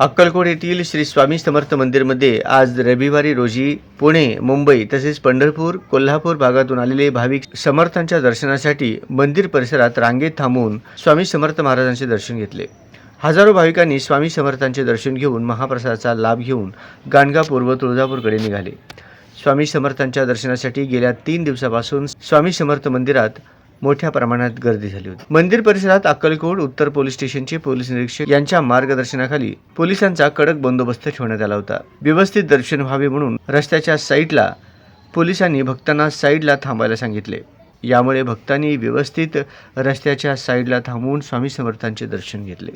अक्कलकोट येथील श्री स्वामी समर्थ मंदिरमध्ये आज रविवारी रोजी पुणे मुंबई तसेच पंढरपूर कोल्हापूर भागातून आलेले भाविक समर्थांच्या दर्शनासाठी मंदिर परिसरात रांगेत थांबून स्वामी समर्थ महाराजांचे दर्शन घेतले. हजारो भाविकांनी स्वामी समर्थांचे दर्शन घेऊन महाप्रसादाचा लाभ घेऊन गाणगापूर व तुळजापूरकडे निघाले. स्वामी समर्थांच्या दर्शनासाठी गेल्या तीन दिवसापासून स्वामी समर्थ मंदिरात मोठ्या प्रमाणात गर्दी झाली होती. मंदिर परिसरात अक्कलकोट उत्तर पोलीस स्टेशनचे पोलीस निरीक्षक यांच्या मार्गदर्शनाखाली पोलिसांचा कडक बंदोबस्त ठेवण्यात आला होता. व्यवस्थित दर्शन व्हावे म्हणून रस्त्याच्या साईडला पोलिसांनी भक्तांना साईडला थांबायला सांगितले. यामुळे भक्तांनी व्यवस्थित रस्त्याच्या साईडला थांबून स्वामी समर्थांचे दर्शन घेतले.